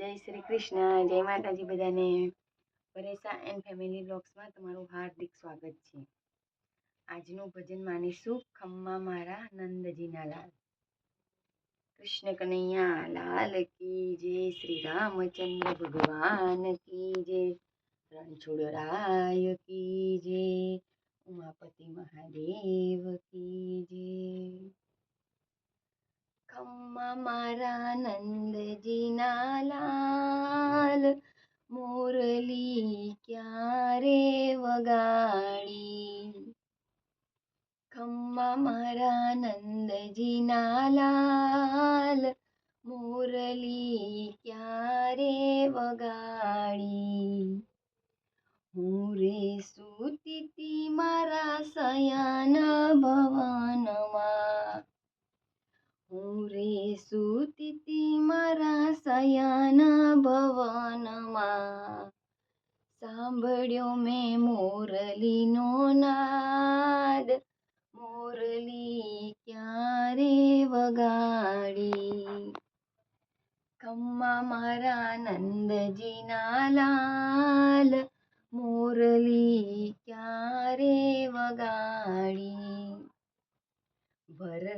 જય શ્રી કૃષ્ણ, જય માતાજી બધાને. પરેશા એન્ડ ફેમિલી બ્લોગ્સમાં તમારું હાર્દિક સ્વાગત છે. આજનું ભજન માનીશું ખમ્મા મારા નંદજીના લાલ. કૃષ્ણ કનૈયા, લાલ કી જય શ્રી રામચંદ્ર ભગવાન કી જય. રણછોડરાય કી જય. ઉમાપતિ મહાદેવ કી જય. ખમ્મા મારા નંદજીના લાલ મોરલી ક્યારે વગાડી ખમ્મા મારા નંદજીના લાલ મોરલી ક્યારે વગાડી હું રે સુતી મારા સયાન ભવનમાં હું રે સુતી મારા સયાના ભવનમાં સાંભળ્યો મેં મોરલીનો નાદ મોરલી ક્યારે વગાડી ખમ્મા મારા નંદજીના લાલ મોરલી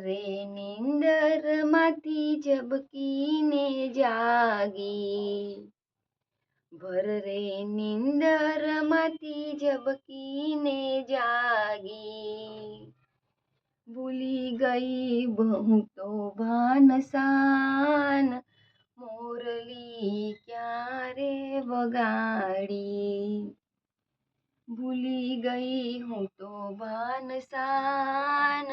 રે નિંદર માંથી ઝબકીને જાગી ભર રે નિંદર માંથી ઝબકીને જાગી ભૂલી ગઈ બહુ તો ભાનસાન મોરલી ક્યારે વગાડી ભૂલી ગઈ હું તો ભાનસાન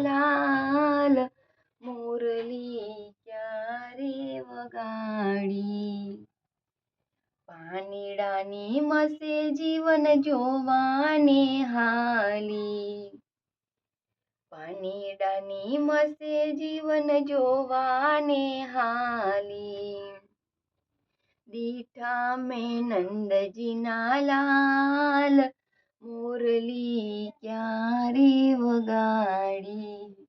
લાલ મોરલી ક્યારે વગાડી પાનીડાની મસે જીવન જોવાને હાલી પાનીડાની મસે જીવન જોવાને હાલી દીઠા મેં નંદજીના લાલ મોરલી ક્યારે વગાડી?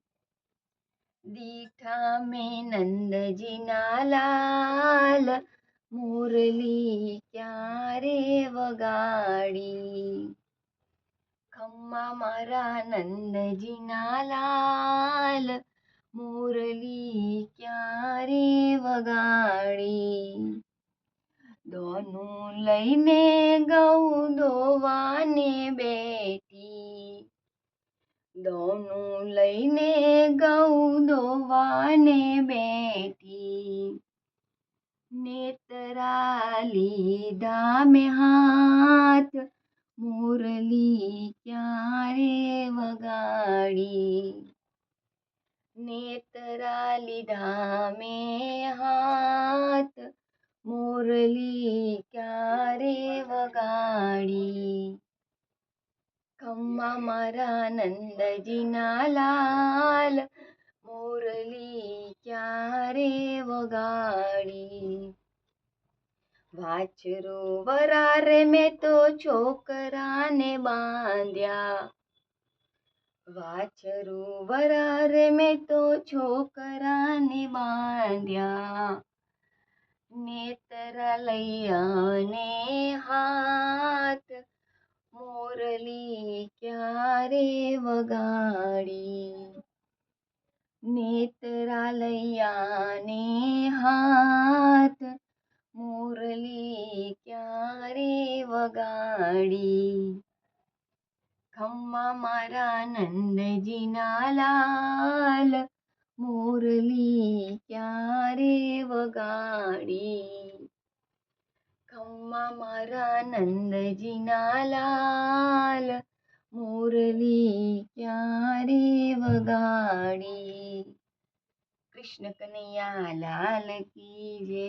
દીઠા મેં નંદજીના લાલ. મોરલી ક્યારે વગાડી? ખમ્મા મારા નંદજીના લાલ. મોરલી ક્યારે વગાડી? दोनों लई में गऊ दोवाने बेटी। दोनों लई ने गऊ दोवाने बेटी। नेतराली दाम हाथ, मुरली क्यारे वगाड़ी। नेतराली धामे हाथ, मुरली મારા નંદજીના લાલ મુરલી ક્યારે વગાડી વાછરો વરારે મેં તો છોકરાને બાંધ્યા વાછરો વરારે મેં તો છોકરાને બાંધ્યા નેત્રાલયાને હાથ મોરલી ક્યારે વગાડી નેત્રાલયાને હાથ મુરલી ક્યારે વગાડી ખમ્મા મારા નંદજીના લાલ મુરલી ક્યારે વગાડી ખમ્મા મારા નંદજીના લાલ મોરલી ક્યારે વગાડી કૃષ્ણ કનૈયા લાલ કી જય